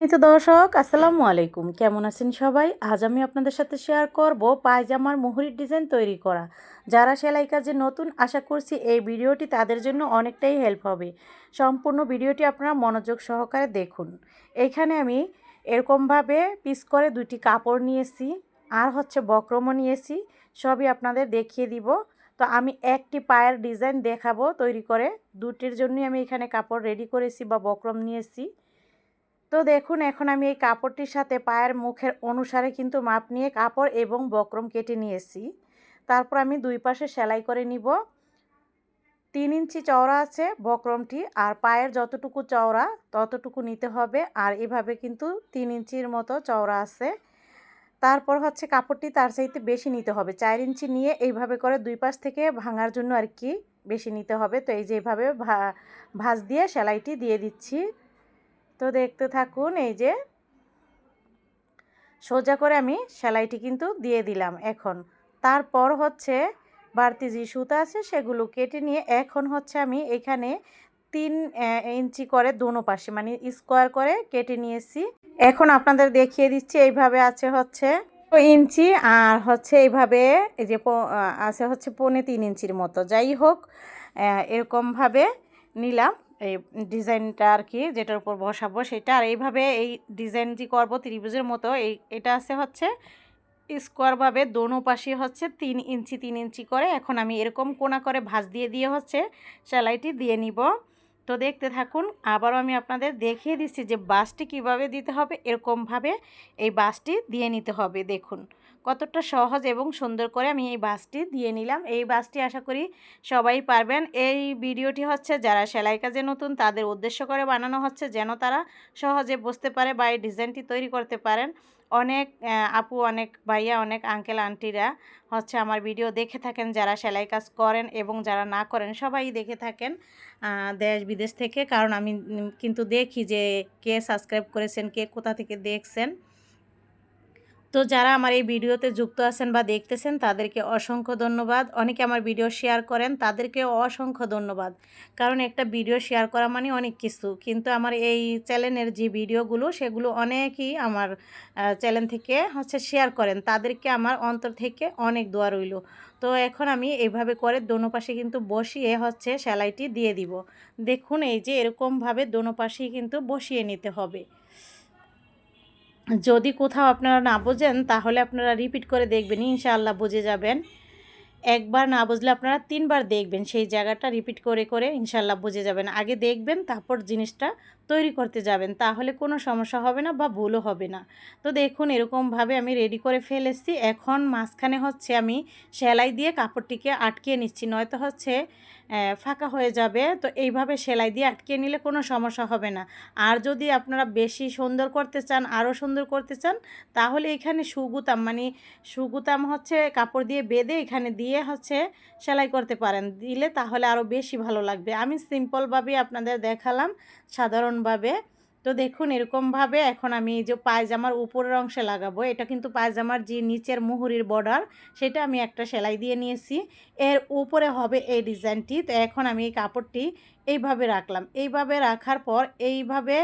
তো দর্শক, আসসালামু আলাইকুম। কেমন আছেন সবাই? আজ আমি আপনাদের সাথে শেয়ার করব পায়জামার মুহুরির ডিজাইন তৈরি করা। যারা সেলাই কাজে নতুন, আশা করছি এই ভিডিওটি তাদের জন্য অনেকটাই হেল্প হবে। সম্পূর্ণ ভিডিওটি আপনারা মনোযোগ সহকারে দেখুন। এখানে আমি এরকমভাবে পিস করে দুটি কাপড় নিয়েছি, আর হচ্ছে বক্রমও নিয়েছি, সবই আপনাদের দেখিয়ে দিব। তো আমি একটি পায়ের ডিজাইন দেখাবো তৈরি করে। দুটির জন্যই আমি এখানে কাপড় রেডি করেছি বা বক্রম নিয়েছি। তো দেখুন, এখন আমি এই কাপড়টির সাথে পায়ের মুখের অনুসারে কিন্তু মাপ নিয়ে কাপড় এবং বক্রম কেটে নিয়েছি। তারপর আমি দুই পাশে সেলাই করে নিব। তিন ইঞ্চি চওড়া আছে বক্রমটি, আর পায়ের যতটুকু চওড়া ততটুকু নিতে হবে, আর এভাবে কিন্তু তিন ইঞ্চির মতো চওড়া আছে। তারপর হচ্ছে কাপড়টি তার চাইতে বেশি নিতে হবে। চার ইঞ্চি নিয়ে এইভাবে করে দুই পাশ থেকে ভাঙার জন্য আর কি বেশি নিতে হবে। তো এই যে এইভাবে ভাঁজ দিয়ে সেলাইটি দিয়ে দিচ্ছি। তো দেখতে থাকুন, এই যে সোজা করে আমি সেলাইটি কিন্তু দিয়ে দিলাম এখন। তারপর হচ্ছে বাড়তি যে সুতা আছে সেগুলো কেটে নিয়ে এখন হচ্ছে আমি এখানে তিন ইঞ্চি করে দোনো পাশে মানে স্কোয়ার করে কেটে নিয়েছি। এখন আপনাদের দেখিয়ে দিচ্ছি, এইভাবে আছে হচ্ছে ইঞ্চি আর হচ্ছে এইভাবে এই যে আছে হচ্ছে পৌনে তিন ইঞ্চির মতো। যাই হোক এরকমভাবে নিলাম। এই ডিজাইনটা আর কি, যেটার উপর বসাবো সেটা। আর এইভাবে এই ডিজাইন যে করব ত্রিভুজের মতো, এই, এটা আছে হচ্ছে স্কোয়ারভাবে দোনো পাশে হচ্ছে তিন ইঞ্চি তিন ইঞ্চি করে। এখন আমি এরকম কোনা করে ভাঁজ দিয়ে দিয়ে হচ্ছে সেলাইটি দিয়ে নিব। তো দেখতে থাকুন, আবারও আমি আপনাদের দেখিয়ে দিচ্ছি যে বাসটি কীভাবে দিতে হবে, এরকমভাবে এই বাসটি দিয়ে নিতে হবে। দেখুন কতটা সহজ এবং সুন্দর করে আমি এই বাসটি দিয়ে নিলাম। এই বাসটি আশা করি সবাই পারবেন। এই ভিডিওটি হচ্ছে যারা সেলাই কাজে নতুন তাদের উদ্দেশ্য করে বানানো হচ্ছে যেন তারা সহজে বুঝতে পারে বা এই ডিজাইনটি তৈরি করতে পারেন। অনেক আপু, অনেক ভাইয়া, অনেক আঙ্কেল, আন্টিরা হচ্ছে আমার ভিডিও দেখে থাকেন, যারা সেলাই কাজ করেন এবং যারা না করেন সবাই দেখে থাকেন দেশ বিদেশ থেকে। কারণ আমি কিন্তু দেখি যে কে সাবস্ক্রাইব করেছেন, কে কোথা থেকে দেখছেন। তো যারা আমার এই ভিডিওতে যুক্ত আছেন বা দেখতেছেন, তাদেরকে অসংখ্য ধন্যবাদ। অনেকে আমার ভিডিও শেয়ার করেন তাদেরকে অসংখ্য ধন্যবাদ। কারণ একটা ভিডিও শেয়ার করা মানে অনেক কিছু। কিন্তু আমার এই চ্যানেলের যে ভিডিওগুলো, সেগুলো অনেকেই আমার চ্যানেল থেকে হচ্ছে শেয়ার করেন। তাদেরকে আমার অন্তর থেকে অনেক দোয়া রইল। তো এখন আমি এইভাবে করে দোনো পাশে কিন্তু বসিয়ে হচ্ছে সেলাইটি দিয়ে দিব। দেখুন, এই যে এরকমভাবে দোনো পাশেই কিন্তু বসিয়ে নিতে হবে। যদি কোথাও আপনারা না বোঝেন, তাহলে আপনারা রিপিট করে দেখবেন, ইনশাআল্লাহ বুঝে যাবেন। একবার না বুঝলে আপনারা তিনবার দেখবেন, সেই জায়গাটা রিপিট করে করে ইনশাল্লাহ বুঝে যাবেন। আগে দেখবেন, তারপর জিনিসটা তৈরি করতে যাবেন, তাহলে কোনো সমস্যা হবে না বা ভুলও হবে না। তো দেখুন, এরকমভাবে আমি রেডি করে ফেলেছি। এখন মাঝখানে হচ্ছে আমি সেলাই দিয়ে কাপড়টিকে আটকে নিচ্ছি, নয়তো হচ্ছে ফাঁকা হয়ে যাবে। তো এইভাবে সেলাই দিয়ে আটকে নিলে কোনো সমস্যা হবে না। আর যদি আপনারা বেশি সুন্দর করতে চান, আরও সুন্দর করতে চান, তাহলে এখানে সুগুতাম মানে সুগুতাম হচ্ছে কাপড় দিয়ে বেঁধে এখানে দিয়ে হচ্ছে সেলাই করতে পারেন। দিলে তাহলে আরও বেশি ভালো লাগবে। আমি সিম্পলভাবে আপনাদের দেখালাম। সাধারণভাবে তো দেখুন, এরকমভাবে এখন আমি যে পায়জামার উপরের অংশে লাগাবো, এটা কিন্তু পায়জামার যে নিচের মুহুরির বর্ডার সেটা আমি একটা সেলাই দিয়ে নিয়েছি। এর উপরে হবে এই ডিজাইনটি। তো এখন আমি এই কাপড়টি এইভাবে রাখলাম। এইভাবে রাখার পর এইভাবে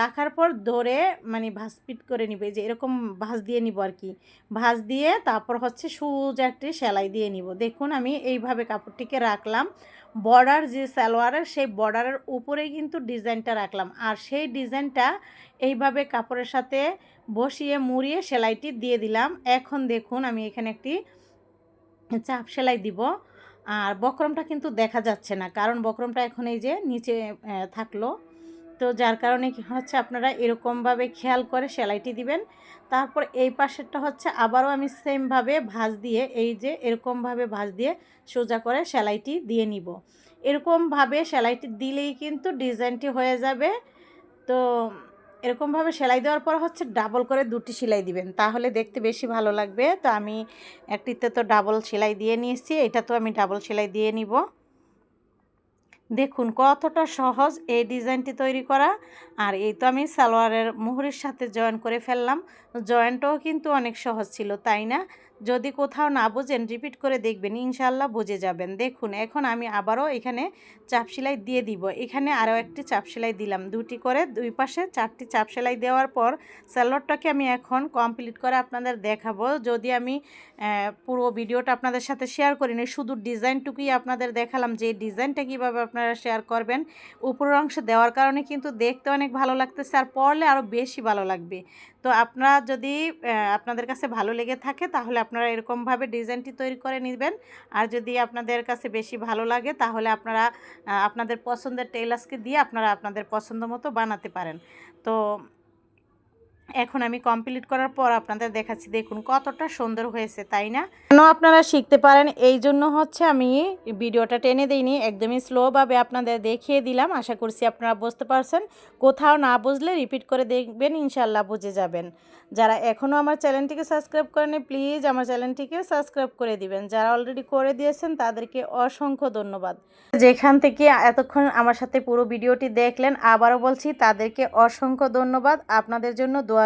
রাখার পর ধরে মানে ভাজ পিট করে নিবে, যে এরকম ভাজ দিয়ে নিব আর কি। ভাজ দিয়ে তারপর হচ্ছে সুজ একটি সেলাই দিয়ে নিব। দেখুন আমি এইভাবে কাপড়টিকে রাখলাম। বর্ডার যে সালোয়ারের, সেই বর্ডারের উপরেই কিন্তু ডিজাইনটা রাখলাম। আর সেই ডিজাইনটা এইভাবে কাপড়ের সাথে বসিয়ে মুড়িয়ে সেলাইটি দিয়ে দিলাম। এখন দেখুন আমি এখানে একটি চাপ সেলাই দিব। আর বক্রমটা কিন্তু দেখা যাচ্ছে না, কারণ বক্রমটা এখন এই যে নিচে থাকল। তো যার কারণে কি হচ্ছে, আপনারা এরকমভাবে খেয়াল করে সেলাইটি দিবেন। তারপর এই পাশেরটা হচ্ছে আবারও আমি সেমভাবে ভাঁজ দিয়ে, এই যে এরকমভাবে ভাঁজ দিয়ে সোজা করে সেলাইটি দিয়ে নিব। এরকমভাবে সেলাইটি দিলেই কিন্তু ডিজাইনটি হয়ে যাবে। তো এরকমভাবে সেলাই দেওয়ার পর হচ্ছে ডাবল করে দুটি সেলাই দিবেন, তাহলে দেখতে বেশি ভালো লাগবে। তো আমি একটিতে তো ডাবল সেলাই দিয়ে নিয়েছি, এটা তো আমি ডাবল সেলাই দিয়ে নিব। দেখুন, কতটা সহজ এই ডিজাইনটি তৈরি করা। আর এই তো আমি সালোয়ারের মুহুরির সাথে জয়েন করে ফেললাম। জয়েন্টও কিন্তু অনেক সহজ ছিল, তাই না? যদি কোথাও না বোঝেন রিপিট করে দেখবেন ইনশাল্লাহ বুঝে যাবেন। দেখুন, এখন আমি আবারও এখানে চাপ সেলাই দিয়ে দিব। এখানে আরও একটি চাপ সেলাই দিলাম। দুটি করে, দুই পাশে চারটি চাপ সেলাই দেওয়ার পর স্যালোডটাকে আমি এখন কমপ্লিট করে আপনাদের দেখাবো। যদি আমি পুরো ভিডিওটা আপনাদের সাথে শেয়ার করিনি শুধু ডিজাইনটুকুই আপনাদের দেখালাম যে ডিজাইনটা কীভাবে আপনারা শেয়ার করবেন, উপরের অংশ দেওয়ার কারণে কিন্তু দেখতে অনেক ভালো লাগতেছে আর পরলে আরও বেশি ভালো লাগবে। তো আপনারা যদি আপনাদের কাছে ভালো লেগে থাকে তাহলে আপনারা এরকমভাবে ডিজাইনটি তৈরি করে নেবেন। আর যদি আপনাদের কাছে বেশি ভালো লাগে, তাহলে আপনারা আপনাদের পছন্দের টেলার্সকে দিয়ে আপনারা আপনাদের পছন্দ মতো বানাতে পারেন। তো এখন আমি কমপ্লিট করার পর আপনাদের দেখাচ্ছি, দেখুন কতটা সুন্দর হয়েছে, তাই না? কেন আপনারা শিখতে পারেন? এই জন্য হচ্ছে আমি ভিডিওটা টেনে দিইনি, একদমই স্লোভাবে আপনাদের দেখিয়ে দিলাম। আশা করছি আপনারা বুঝতে পারছেন। কোথাও না বুঝলে রিপিট করে দেখবেন ইনশাল্লাহ বুঝে যাবেন। যারা এখনও আমার চ্যানেলটিকে সাবস্ক্রাইব করেনি প্লিজ আমার চ্যানেলটিকে সাবস্ক্রাইব করে দিবেন। যারা অলরেডি করে দিয়েছেন, তাদেরকে অসংখ্য ধন্যবাদ। যেখান থেকে এতক্ষণ আমার সাথে পুরো ভিডিওটি দেখলেন, আবারও বলছি, তাদেরকে অসংখ্য ধন্যবাদ। আপনাদের জন্য দোয়া